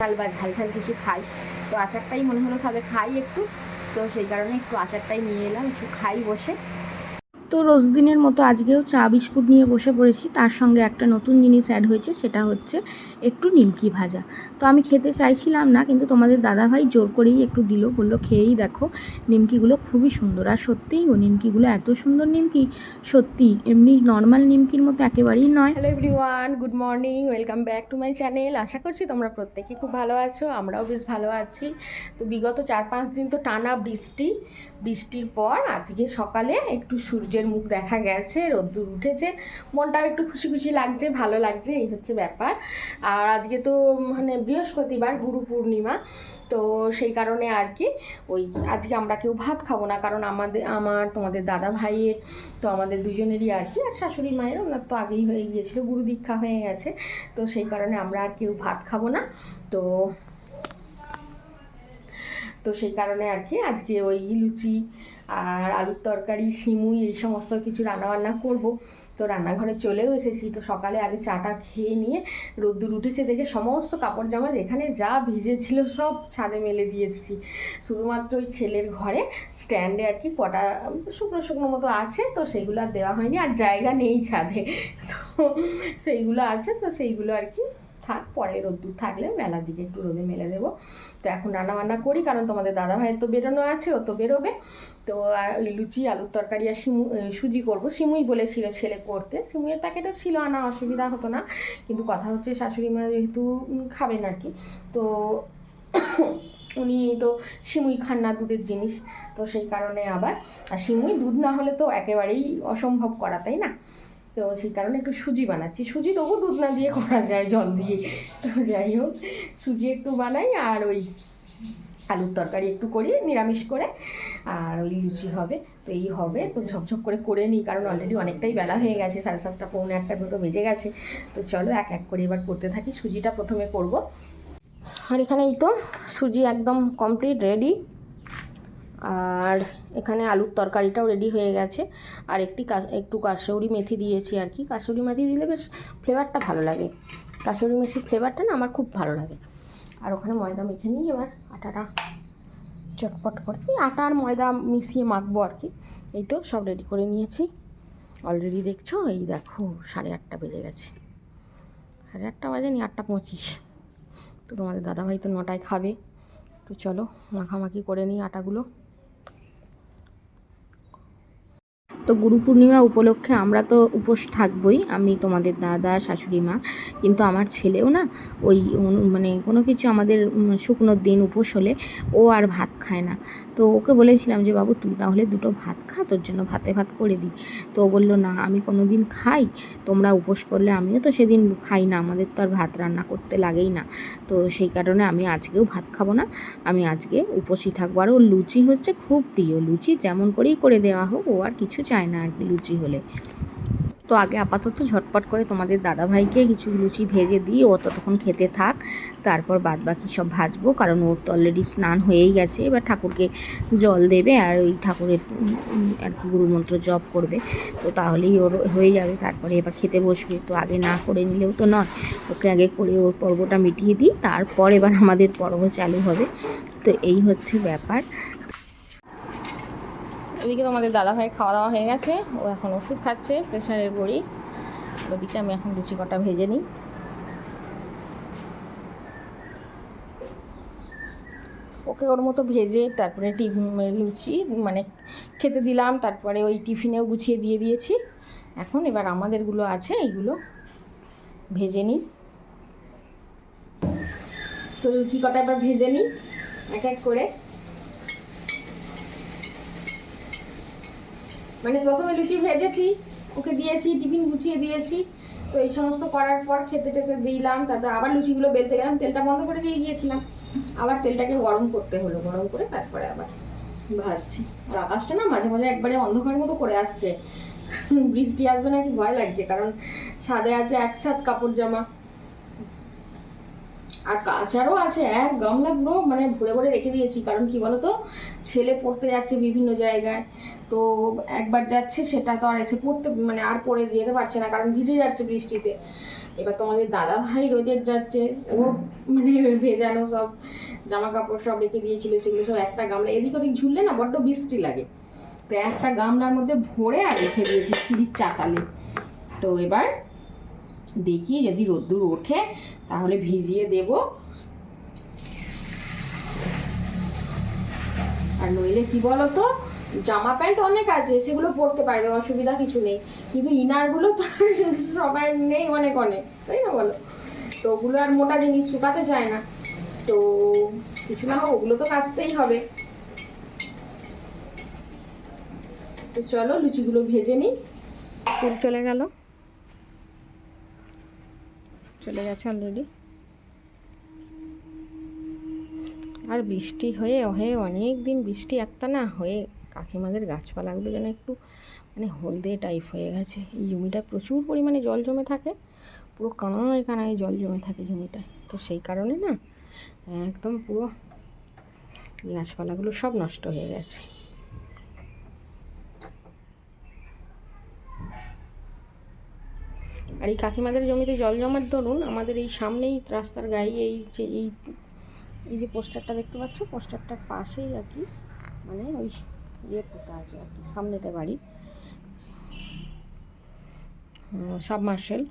ঝাল বা ঝাল ঝাল কিছু খাই। তো আচারটাই মনে হলো তাহলে খাই একটু। তো সেই কারণে একটু আচারটাই নিয়ে এলাম, একটু খাই বসে। তো রোজ দিনের মতো আজকেও চা বিস্কুট নিয়ে বসে পড়েছি। তার সঙ্গে একটা নতুন জিনিস অ্যাড হয়েছে, সেটা হচ্ছে একটু নিমকি ভাজা। তো আমি খেতে চাইছিলাম না, কিন্তু তোমাদের দাদাভাই জোর করেই একটু দিল, বলল, খেয়েই দেখো, নিমকিগুলো খুবই সুন্দর। আর সত্যিই ও নিমকিগুলো এত সুন্দর নিমকি, সত্যি এমনি নর্মাল নিমকির মতো একেবারেই নয়। Hello everyone good morning welcome back to my channel আশা করছি তোমরা প্রত্যেকে খুব ভালো আছো, আমরাও বেশ ভালো আছি। তো বিগত চার পাঁচ দিন তো টানা বৃষ্টি। বৃষ্টির পর আজকে সকালে একটু সূর্যের মুখ দেখা গেছে, রোদ্দুর উঠেছে মনটাও একটু খুশি খুশি লাগছে, ভালো লাগছে, এই হচ্ছে ব্যাপার। আর আজকে তো মানে বৃহস্পতিবার, গুরু পূর্ণিমা, তো সেই কারণে আর কি, ওই আজকে আমরা কেউ ভাত খাব না, কারণ আমাদের, আমার, তোমাদের দাদা ভাইয়ের, তো আমাদের দুজনেরই আর কি, আর শাশুড়ি মায়ের, ওনার তো আগেই হয়ে গিয়েছিল, গুরু দীক্ষা হয়ে গেছে, তো সেই কারণে আমরা আর কেউ ভাত খাব না, তো তো সেই কারণে আর কি, আজকে ওই লুচি আর আলুর তরকারি, সিমুই এই সমস্ত কিছু রান্নাবান্না করব। তো রান্নাঘরে চলেও এসেছি। তো সকালে আগে চাটা খেয়ে নিয়ে রোদ্দুর উঠেছে দেখে সমস্ত কাপড় জামা যেখানে যা ভিজেছিল সব ছাদে মেলে দিয়েছি শুধুমাত্র ওই ছেলের ঘরে স্ট্যান্ডে আর কি কটা শুকনো শুকনো মতো আছে, তো সেইগুলো আর দেওয়া হয়নি। আর জায়গা নেই ছাদে। তো সেইগুলো আছে, তো সেইগুলো আর কি থাক, পরে রোদ্দুর থাকলে মেলার দিকে একটু রোদে মেলে দেবো। তো এখন রান্না বান্না করি, কারণ তোমাদের দাদা ভাইয়ের তো বেরোনো আছে, ও তো বেরোবে। তো লুচি, আলুর তরকারি আর সিমু সুজি করব। সিমুই বলেছিল ছেলে করতে। সিমুইয়ের প্যাকেটও ছিল আনা অসুবিধা হতো না। কিন্তু কথা হচ্ছে শাশুড়ি মা যেহেতু খাবেন আর কি। তো উনি তো সিমুই খান না দুধের জিনিস। তো সেই কারণে আবার, আর সিমুই দুধ না হলে তো একেবারেই অসম্ভব করা, তাই না? তো সেই কারণে একটু সুজি বানাচ্ছি। সুজি তবু দুধ না দিয়ে করা যায়, জল দিয়ে। তো যাই হোক, সুজি একটু বানাই আর ওই আলুর তরকারি একটু করি নিরামিষ করে, আর ওই লুচি হবে, তো এই হবে, তো ঝপঝপ করে করে নিই, কারণ অলরেডি অনেকটাই বেলা হয়ে গেছে, সাড়ে সাতটা, পৌনে একটা মতো বেজে গেছে, তো চলো এক এক করে এবার করতে থাকি, সুজিটা প্রথমে করব। আর এখানে এই তো, সুজি একদম কমপ্লিট রেডি আর এখানে আলুর তরকারিটাও রেডি হয়ে গেছে, আর একটি একটু কাশৌরি মেথি দিয়েছি আর কি কাসৌরি মেথি দিলে বেশ ফ্লেভারটা ভালো লাগে। কাসৌরি মেথির ফ্লেভারটা না আমার খুব ভালো লাগে। আর ওখানে ময়দা মেখে নিই এবার আটাটা চটপট করে আটা আর ময়দা মিশিয়ে মাখবো আর কি। এই তো সব রেডি করে নিয়েছি। অলরেডি দেখছ? এই দেখো, সাড়ে আটটা বেজে গেছে। সাড়ে আটটা বাজে বাজেনি, আটটা পঁচিশ। তো তোমাদের দাদাভাই তো নটায় খাবে। তো চলো মাখামাখি করে নিই আটাগুলো। তো গুরু পূর্ণিমা উপলক্ষে আমরা তো উপোস থাকবই, আমি তোমাদের দাদা, শাশুড়ি, মা, কিন্তু আমার ছেলেও না ওই মানে কোনো কিছু আমাদের শুকনোর দিন উপোস হলে ও আর ভাত খায় না। তো ওকে বলেছিলাম যে, বাবু, তুই তাহলে দুটো ভাত খা, তোর জন্য ভাতে ভাত করে দিই। তো ও বলল, না, আমি কোনো দিন খাই। তোমরা উপোস করলে আমিও তো সেদিন খাই না, আমাদের তো আর ভাত রান্না করতে লাগেই না। তো সেই কারণে আমি আজকেও ভাত খাব না, আমি আজকে উপোসই থাকব। আর ওর লুচি হচ্ছে খুব প্রিয়। লুচি যেমন করেই করে দেওয়া হোক, ও আর কিছু চায় না আর কি লুচি হলে। তো আগে আপাতত ঝটপট করে তোমাদের দাদাভাইকে কিছু লুচি ভেজে দিই, ও ততক্ষণ খেতে থাক। তারপর বাদ বাকি সব ভাজবো, কারণ ওর তো অলরেডি স্নান হয়েই গেছে, এবার ঠাকুরকে জল দেবে আর ওই ঠাকুরের আর কি গুরুমন্ত্র জপ করবে। তো তাহলেই ওর হয়ে যাবে, তারপরে এবার খেতে বসবে। তো আগে না করে নিলেও তো নয়, ওকে আগে করে ওর পর্বটা মিটিয়ে দিই, তারপর এবার আমাদের পর্ব চালু হবে। তো এই হচ্ছে ব্যাপার। এদিকে তোমাদের দাদা ভাই খাওয়া দাওয়া হয়ে গেছে। ও এখন ওষুধ খাচ্ছে, প্রেশারের বড়ি। ওদিকে আমি এখন লুচি কটা ভেজে নিই। ওকে ওর মতো ভেজে তারপরে লুচি মানে খেতে দিলাম, তারপরে ওই টিফিনেও গুছিয়ে দিয়ে দিয়েছি। এখন এবার আমাদেরগুলো আছে, এইগুলো ভেজে নিই। তো লুচি কটা এবার ভেজে নিই, এক এক করে। মানে প্রথমে লুচি ভেজেছি, ওকে দিয়েছি, টিফিন গুছিয়ে দিয়েছি। তো এই সমস্ত করার পর খেতে টেতে দিলাম, তারপর আবার লুচিগুলো বেলতে গেলাম, তেলটা বন্ধ করে দিয়ে গিয়েছিলাম। আবার তেলটাকে গরম করতে হলো, গরম করে তারপরে আবার ভাজছি। আর আকাশটা না মাঝে মাঝে একবারে অন্ধকার মতো করে আসছে। বৃষ্টি আসবে নাকি ভয় লাগছে, কারণ ছাদে আছে এক ছাদ কাপড় জামা। আর কাচারও আছে, এক গামলা পুরো মানে ভরে ভরে রেখে দিয়েছি। কারণ কি বলতো? ছেলে পড়তে যাচ্ছে বিভিন্ন জায়গায়। তো একবার যাচ্ছে, সেটা তো আর এসে পড়তে মানে আর পড়ে যেতে পারছে না, কারণ ভিজে যাচ্ছে বৃষ্টিতে। এবার তোমাদের দাদা ভাই রোদের যাচ্ছে, ওর মানে ভেজানো সব জামা কাপড় সব রেখে দিয়েছিল, সেগুলো সব একটা গামলা। এদিক ওদিক ঝুললে না বড্ড বৃষ্টি লাগে। তো একটা গামলার মধ্যে ভরে আর রেখে দিয়েছি সিঁড়ির চাতালে। তো এবার দেখি যদি রোদ্দুর ওঠে, তাহলে ভিজিয়ে দেব। আর নইলে কি বলতো, জামা প্যান্ট অনেক আছে, সেগুলো পরতে পারবে, অসুবিধা কিছু নেই। কিন্তু ইনারগুলো তো সবাই নেই অনেক অনেক, তাই না বলো? তো ওগুলো আর মোটা জিনিস শুকাতে চায় না। তো কিছু না হোক, ওগুলো তো কাচতেই হবে। তো চলো, লুচিগুলো ভেজে নিই। চলে গেল। চলে গেছে অলরেডি আর বৃষ্টি হয়ে হয়ে অনেক দিন বৃষ্টি একটা না হয়ে কাকিমাদের গাছপালাগুলো যেন একটু মানে হলদে টাইপ হয়ে গেছে। এই জমিটা প্রচুর পরিমাণে জল জমে থাকে, পুরো কানায় কানায় জল জমে থাকে জমিটায়। তো সেই কারণে না, একদম পুরো গাছপালাগুলো সব নষ্ট হয়ে গেছে। আর এই কাকিমাদের জমিতে জল জমার ধরুন, আমাদের এই সামনেই রাস্তার গায়ে এই যে, এই এই যে পোস্টারটা দেখতে পাচ্ছ? পোস্টারটার পাশেই আর কি মানে ওই ইয়ে পোতা আছে আর কি, সামনেটা বাড়ি। সাবমার্শেল।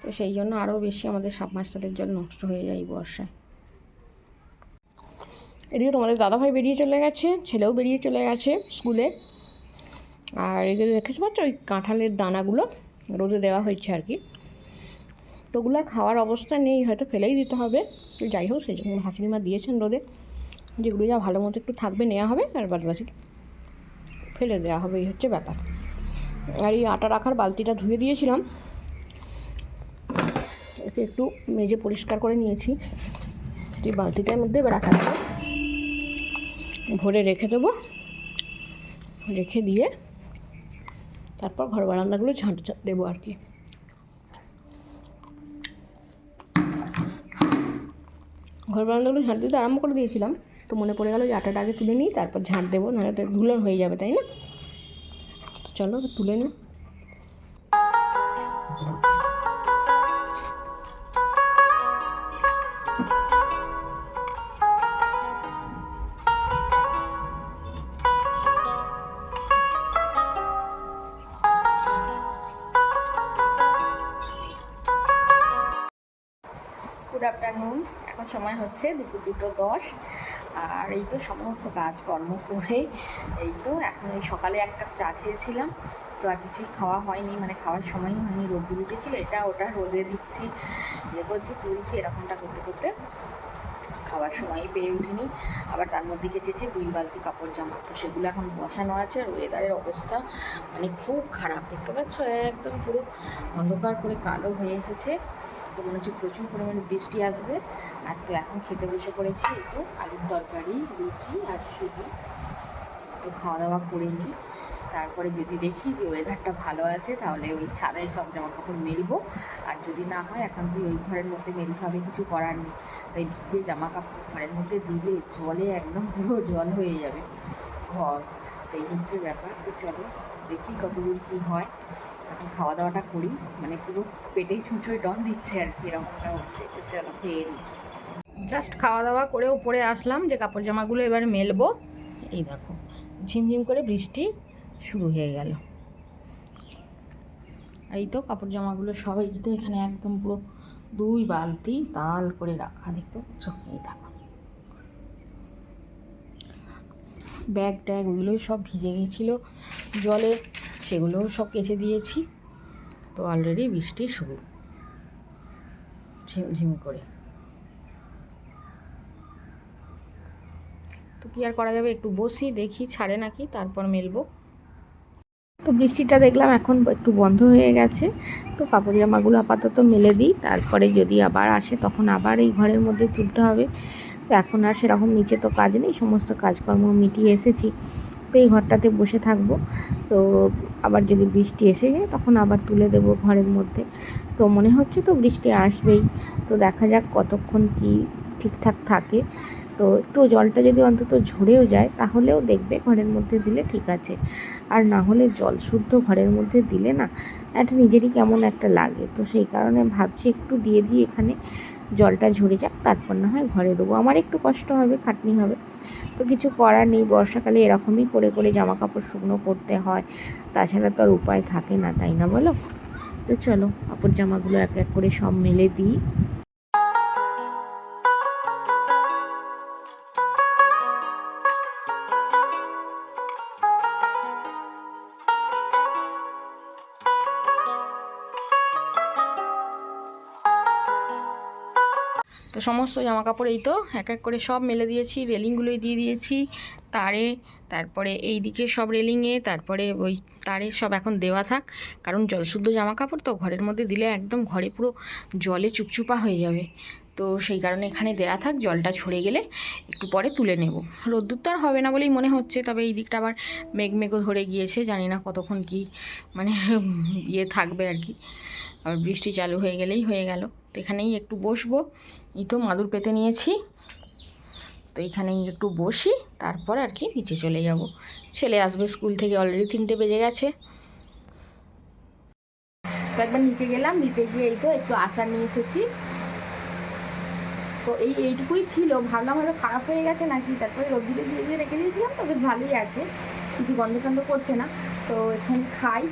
তো সেই জন্য আরও বেশি আমাদের সাবমার্শেলের জল নষ্ট হয়ে যায় বর্ষায়। এদিকে তোমাদের দাদাভাই বেরিয়ে চলে গেছে, ছেলেও বেরিয়ে চলে গেছে স্কুলে। আর এগুলো দেখেছ পাচ্ছ ওই কাঁঠালের দানাগুলো? রোদে দেওয়া হয়েছে আর কি। তো ওগুলো খাওয়ার অবস্থা নেই, হয়তো ফেলেই দিতে হবে। তো যাই হোক, সেই জন্য হাসিনি মা দিয়েছেন রোদে। যেগুলো যা ভালো মতো একটু থাকবে নেওয়া হবে, আর বাদ বাকি ফেলে দেওয়া হবে, এই হচ্ছে ব্যাপার। আর এই আটা রাখার বালতিটা ধুয়ে দিয়েছিলাম। এতে একটু মেজে পরিষ্কার করে নিয়েছি। এই বালতিটার মধ্যে এবার আটা দেবো ভরে রেখে দেবো। রেখে দিয়ে তারপর ঘর বারান্দাগুলো ঝাঁট দেবো আর কি। ঘর বারান্দাগুলো ঝাঁট দিতে আরম্ভ করে দিয়েছিলাম, তো মনে পড়ে গেল যে আটাটা আগে তুলে নিই, তারপর ঝাঁট দেবো, নাহলে তো ধুলন হয়ে যাবে, তাই না? চলো, তুলে নিই এখন সময় হচ্ছে দুপুর দুটো দশ। আর এই তো সমস্ত কাজকর্ম করে, এই তো এখন ওই সকালে এক কাপ চা খেয়েছিলাম। তো আর কিছুই খাওয়া হয়নি মানে খাওয়ার সময়ই হয়নি রোদ্দুর উঠেছিল এটা ওটা রোদে দিচ্ছি ইয়ে করছি, তুলছি, এরকমটা করতে করতে খাওয়ার সময়ই পেয়ে উঠিনি। আবার তার মধ্যে গেছেছি দুই বালতি কাপড় জামা। তো সেগুলো এখন বসানো আছে, আর ওয়েদারের অবস্থা মানে খুব খারাপ, দেখতে পাচ্ছ? একদম পুরো অন্ধকার করে কালো হয়ে এসেছে। তো মনে হচ্ছে প্রচুর পরিমাণে বৃষ্টি আসবে। আর তো এখন খেতে বসে পড়েছি তো, আলুর তরকারি, লুচি আর সুজি। তো খাওয়া দাওয়া করে নিই। তারপরে যদি দেখি যে ওয়েদারটা ভালো আছে, তাহলে ওই ছাদায় সব জামা কাপড় মেলবো। আর যদি না হয়, এখন তুই ওই ঘরের মধ্যে মেলতে হবে, কিছু করার নেই। তাই ভিজে জামা কাপড় ঘরের মধ্যে দিলে জলে, একদম পুরো জল হয়ে যাবে ঘর। তো এই হচ্ছে ব্যাপার। তো চলো দেখি কতদূর কী হয়। এখন খাওয়া দাওয়াটা করি। মানে পুরো পেটেই ছুঁচোয় ডন দিচ্ছে আর কি, এরকমটা হচ্ছে। তো চলো খেয়ে নিই। জাস্ট খাওয়া দাওয়া করে উপরে আসলাম যে কাপড় জামাগুলো এবার মেলবো। এই দেখো, ঝিমঝিম করে বৃষ্টি শুরু হয়ে গেল। এই তো কাপড় জামাগুলো সবাই তো এখানে একদম পুরো দুই বালতি তাল করে রাখা, দেখতে পাচ্ছ? এই দেখো। ব্যাগ ট্যাগ ওগুলোই সব ভিজে গেছিল জলে, সেগুলোও সব কেচে দিয়েছি। তো অলরেডি বৃষ্টি শুরু। ঝিমঝিম করে। তো কী আর করা যাবে? একটু বসি, দেখি, ছাড়ে নাকি, তারপর মেলবো। তো বৃষ্টিটা দেখলাম, এখন একটু বন্ধ হয়ে গেছে। তো কাপড় জামাগুলো আপাতত মেলে দিই, তারপরে যদি আবার আসে, তখন আবার এই ঘরের মধ্যে তুলতে হবে। তো এখন আর সেরকম নিচে তো কাজ নেই, সমস্ত কাজকর্ম মিটিয়ে এসেছি। তো এই ঘরটাতে বসে থাকব। তো আবার যদি বৃষ্টি এসে যায়, তখন আবার তুলে দেবো ঘরের মধ্যে। তো মনে হচ্ছে তো বৃষ্টি আসবেই। তো দেখা যাক কতক্ষণ কি ঠিকঠাক থাকে। তো একটু জলটা যদি অন্তত ঝরেও যায়, তাহলেও দেখবে ঘরের মধ্যে দিলে ঠিক আছে। আর না হলে জল শুদ্ধ ঘরের মধ্যে দিলে না একটা নিজেরই কেমন একটা লাগে। তো সেই কারণে ভাবছি একটু দিয়ে দিয়ে এখানে, জলটা ঝরে যাক, তারপর না হয় ঘরে দেবো। আমার একটু কষ্ট হবে, খাটনি হবে। তো কিছু করার নেই, বর্ষাকালে এরকমই করে করে জামা কাপড় শুকনো করতে হয়। তাছাড়া তো আর উপায় থাকে না, তাই না বলো? তো চলো, কাপড় জামাগুলো এক এক করে সব মেলে দিই। তো সমস্ত জামা কাপড় এই তো, এক এক করে সব মেলে দিয়েছি, রেলিংগুলোই দিয়ে দিয়েছি, তারে, তারপরে এই দিকে সব রেলিংয়ে, তারপরে ওই তারে সব এখন দেওয়া থাক, কারণ জলশুদ্ধ জামা কাপড় তো ঘরের মধ্যে দিলে একদম ঘরে পুরো জলে চুপচুপা হয়ে যাবে। তো সেই কারণে এখানে দেওয়া থাক, জলটা ঝরে গেলে একটু পরে তুলে নেব। রোদ্দুর তো আর হবে না বলেই মনে হচ্ছে, তবে এই দিকটা আবার মেঘ মেঘও ধরে গিয়েছে, জানি না কতক্ষণ কি মানে ইয়ে থাকবে আর কি। আবার বৃষ্টি চালু হয়ে গেলেই হয়ে গেল। তো এখানেই একটু বসবো। এই তো মাদুর পেতে নিয়েছি। তো এখানেই একটু বসি, তারপর আর কি নিচে চলে যাব। ছেলে আসবে স্কুল থেকে অলরেডি তিনটে বেজে গেছে। তো একবার নিচে গেলাম, নিচে গিয়ে এই তো একটু আচার নিয়ে এসেছি। তো এই এইটুকুই ছিল। ভাবলাম হয়তো খারাপ হয়ে গেছে নাকি, তারপরে রোদ্দুরে দিয়ে দিয়ে রেখে দিয়েছিলাম, তো বেশ ভালোই আছে। কিছু গন্ধ টন্ধ করছে না। তো এখন খাই।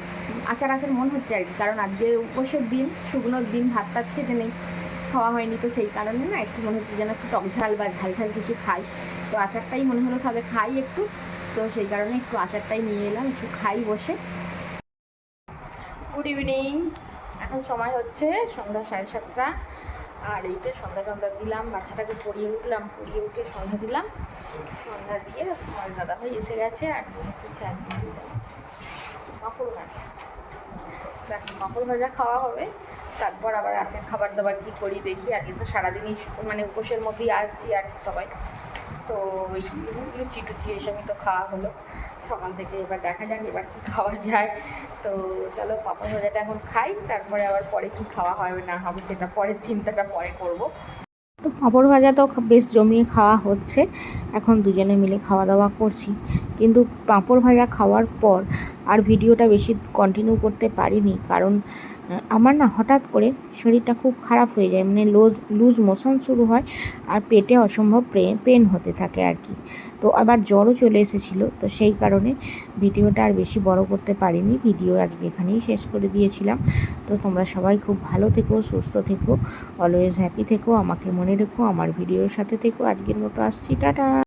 আচার আচার মন হচ্ছে আর কি, কারণ আজকে উপসের দিন, শুকনোর দিন, ভাত টাত খেতে নেই, খাওয়া হয়নি, তো সেই কারণে না একটু মনে হচ্ছে যেন একটু টক ঝাল বা ঝাল ঝাল কিছু খাই। তো আচারটাই মনে হলো তাহলে খাই একটু। তো সেই কারণে একটু আচারটাই নিয়ে এলাম, একটু খাই বসে। গুড ইভিনিং এখন সময় হচ্ছে সন্ধ্যা সাড়ে সাতটা। আর এই তো সন্ধ্যা টন্ধ্যা দিলাম, বাচ্চাটাকে পড়িয়ে উঠলাম, পড়িয়ে উঠে সন্ধ্যা দিলাম। সন্ধ্যা দিয়ে আমার দাদাভাই এসে গেছে আর নিয়ে এসেছে আজকে পাঁপড় ভাজা। পাঁপড় ভাজা খাওয়া হবে, তারপর আবার রাতে খাবার দাবার কী করি দেখি। আজকে তো সারাদিনই মানে উপোসের মধ্যেই আসছি আর কি সবাই। তো ওই লুচি টুচি এসবই তো খাওয়া হলো। সকাল থেকে এবার দেখা যাক এবার কী খাওয়া যায়। তো চলো পাপা ভাজাটা এখন খাই, তারপরে আবার পরে কি খাওয়া হবে না হবে সেটা পরের চিন্তাটা পরে করব। তো পাঁপড় ভাজা তো বেশ জমিয়ে খাওয়া হচ্ছে, এখন দুজনে মিলে খাওয়া দাওয়া করছি। কিন্তু পাঁপড় ভাজা খাওয়ার পর আর ভিডিওটা বেশি কন্টিনিউ করতে পারিনি। কারণ আমার না হঠাৎ করে শরীরটা খুব খারাপ হয়ে যায় মানে লুজ লুজ মোশন শুরু হয় আর পেটে অসম্ভব পেন হতে থাকে আর কি। তো আবার জ্বরও চলে এসেছিল, তো সেই কারণে ভিডিওটা আর বেশি বড় করতে পারিনি। ভিডিও আজকে এখানেই শেষ করে দিয়েছিলাম। তো তোমরা সবাই খুব ভালো থেকো, সুস্থ থেকো অলওয়েজ হ্যাপি থেকো, আমাকে মনে রেখো, আমার ভিডিওর সাথে থেকো। আজকের মতো আসছি, টাটা!